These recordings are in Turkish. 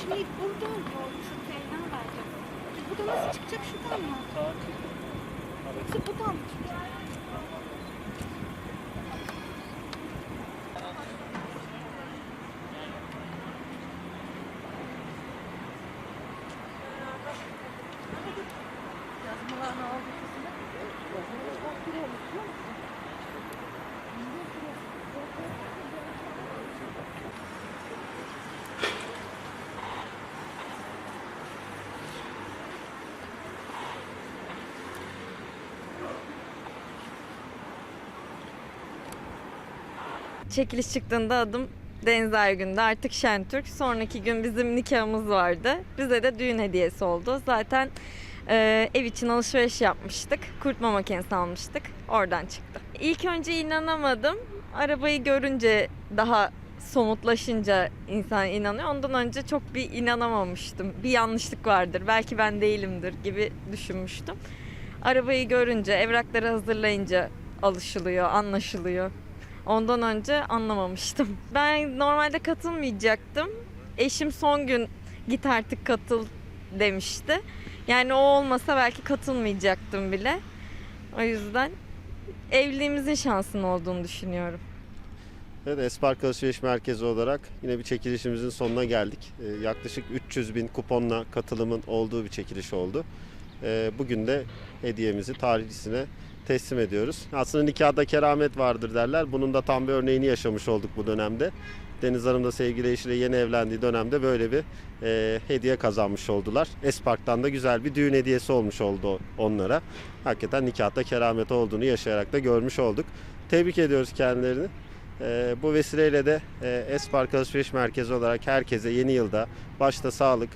Şimdi burada oluyor. Şu Zeyna verecek. Bu da nasıl çıkacak şuradan mı? Yoksa buradan mı çıkacak? Yazmalar ne oldu kızım? Yazmalar bak Çekiliş çıktığında adım Deniz Ergün'de artık Şentürk. Sonraki gün bizim nikahımız vardı. Bize de düğün hediyesi oldu. Zaten e, ev için alışveriş yapmıştık. Kurutma makinesi almıştık. Oradan çıktı. İlk önce inanamadım. Arabayı görünce daha somutlaşınca insan inanıyor. Ondan önce çok bir inanamamıştım. Bir yanlışlık vardır. Belki ben değilimdir gibi düşünmüştüm. Arabayı görünce, evrakları hazırlayınca alışılıyor, anlaşılıyor. Ondan önce anlamamıştım. Ben normalde katılmayacaktım. Eşim son gün git artık katıl demişti. Yani o olmasa belki katılmayacaktım bile. O yüzden evliliğimizin şansının olduğunu düşünüyorum. Evet, Espark Alışveriş Merkezi olarak yine bir çekilişimizin sonuna geldik. Ee, yaklaşık 300 bin kuponla katılımın olduğu bir çekiliş oldu. Ee, bugün de hediyemizi tarihlisine teslim ediyoruz. Aslında nikahda keramet vardır derler. Bunun da tam bir örneğini yaşamış olduk bu dönemde. Deniz Hanım da sevgili eşiyle yeni evlendiği dönemde böyle bir e, hediye kazanmış oldular. Espark'tan da güzel bir düğün hediyesi olmuş oldu onlara. Hakikaten nikahta keramet olduğunu yaşayarak da görmüş olduk. Tebrik ediyoruz kendilerini. Ee, bu vesileyle de e, Espark Alışveriş Merkezi olarak herkese yeni yılda başta sağlık,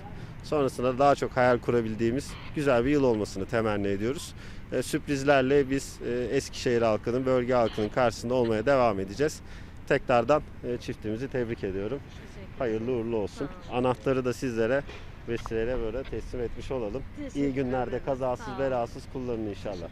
Sonrasında daha çok hayal kurabildiğimiz güzel bir yıl olmasını temenni ediyoruz. E, sürprizlerle biz e, Eskişehir halkının, bölge halkının karşısında olmaya devam edeceğiz. Tekrardan e, çiftimizi tebrik ediyorum. Hayırlı uğurlu olsun. Anahtarı da sizlere vesilere böyle teslim etmiş olalım. İyi günlerde kazasız belasız kullanın inşallah.